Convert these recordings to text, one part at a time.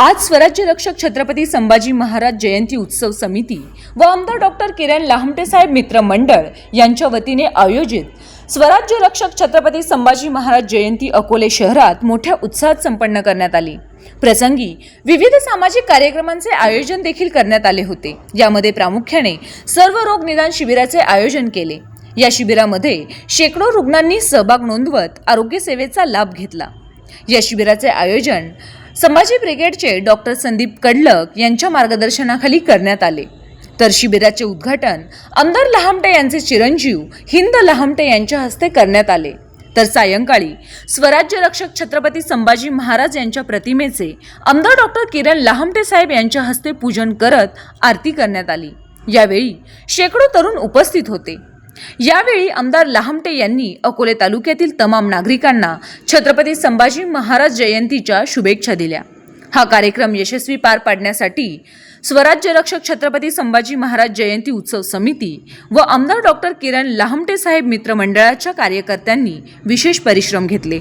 आज स्वराज्य रक्षक छत्रपती संभाजी महाराज जयंती उत्सव समिती व आमदार डॉक्टर किरण लाहमटे साहेब मित्र मंडळ यांच्या वतीने आयोजित स्वराज्य रक्षक छत्रपती संभाजी महाराज जयंती अकोले शहरात मोठ्या उत्साहात संपन्न करण्यात आली. प्रसंगी विविध सामाजिक कार्यक्रमांचे आयोजन देखील करण्यात आले होते. यामध्ये प्रामुख्याने सर्व रोग निदान शिबिराचे आयोजन केले. या शिबिरामध्ये शेकडो रुग्णांनी सहभाग नोंदवत आरोग्य सेवेचा लाभ घेतला. या शिबिराचे आयोजन संभाजी ब्रिगेडचे डॉक्टर संदीप कडलक यांच्या मार्गदर्शनाखाली करण्यात आले. तर शिबिराचे उद्घाटन आमदार लहामटे यांचे चिरंजीव हिंद लहामटे यांच्या हस्ते करण्यात आले. तर सायंकाळी स्वराज्य रक्षक छत्रपती संभाजी महाराज यांच्या प्रतिमेचे आमदार डॉक्टर किरण लहामटे साहेब यांच्या हस्ते पूजन करत आरती करण्यात आली. यावेळी शेकडो तरुण उपस्थित होते. यावेळी आमदार लहामटे यांनी अकोले तालुक्यातील तमाम नागरिकांना छत्रपती संभाजी महाराज जयंतीच्या शुभेच्छा दिल्या. हा कार्यक्रम यशस्वी पार पाडण्यासाठी स्वराज्य रक्षक छत्रपती संभाजी महाराज जयंती उत्सव समिती व आमदार डॉक्टर किरण लहामटे साहेब मित्रमंडळाच्या कार्यकर्त्यांनी विशेष परिश्रम घेतले.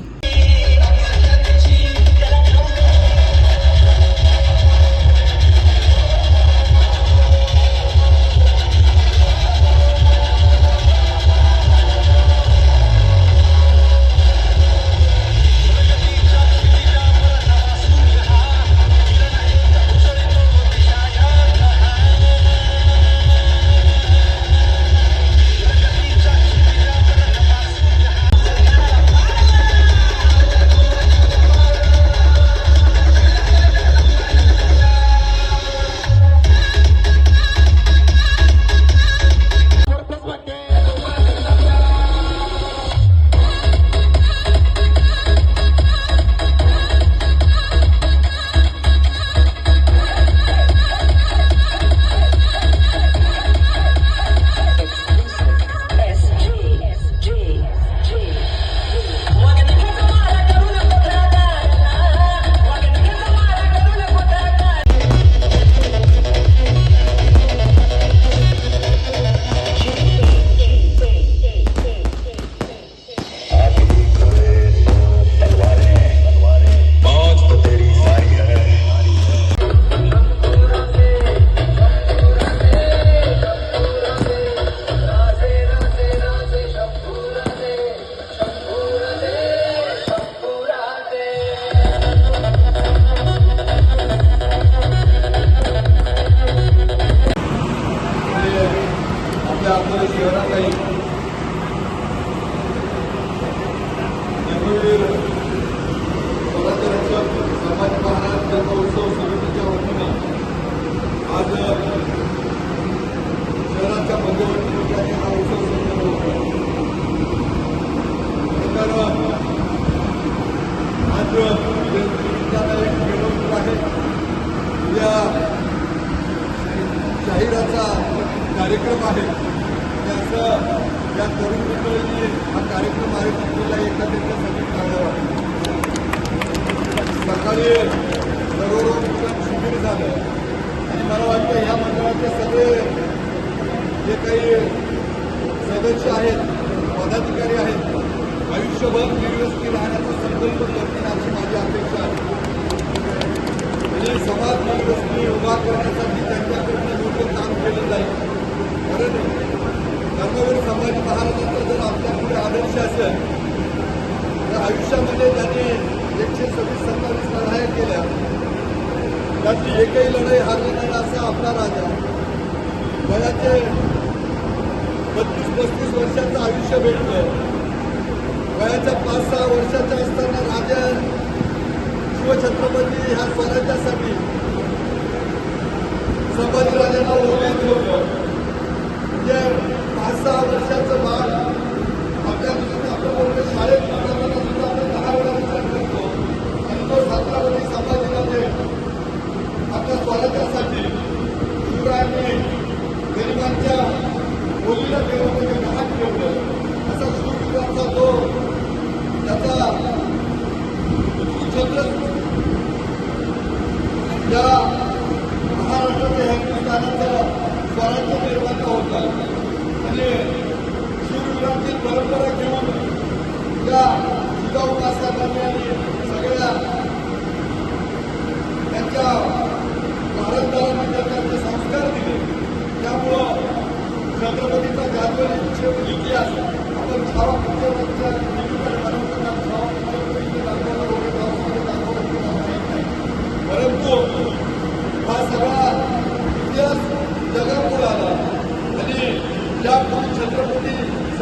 कार्यक्रम आहे. त्याचं या तरुण मंडळीने हा कार्यक्रम आयोजित केला एका त्यांच्यासाठी काढावा सकाळी दररोज शिबिर झालं. आणि मला वाटतं या मंडळाचे सगळे जे काही सदस्य आहेत पदाधिकारी आहेत आयुष्यभर निर्व्यस्ती राहण्याचा संकल्प करतील अशी माझी अपेक्षा आहे. आणि समाज निर्व्यस्ती उभा करण्यासाठी असेल तर आयुष्यामध्ये त्यांनी एकशे सव्वीस सत्तावीस लढाया केल्या. त्यातली एकही लढाई हारली नाही असा आपला राजा. वयाचे बत्तीस पस्तीस वर्षाचं आयुष्य भेटलं. वयाच्या पाच सहा वर्षाच्या असताना राजा शिवछत्रपती ह्या स्वराज्यासाठी स्वराज्य निर्माता होता. आणि शिवरायांची परंपरा घेऊन त्या जिजाऊ मासाहेबांनी आणि सगळ्या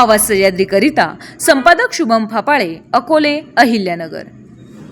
आवाज सह्याद्रीकरिता संपादक शुभम फापाळे अकोले अहिल्यानगर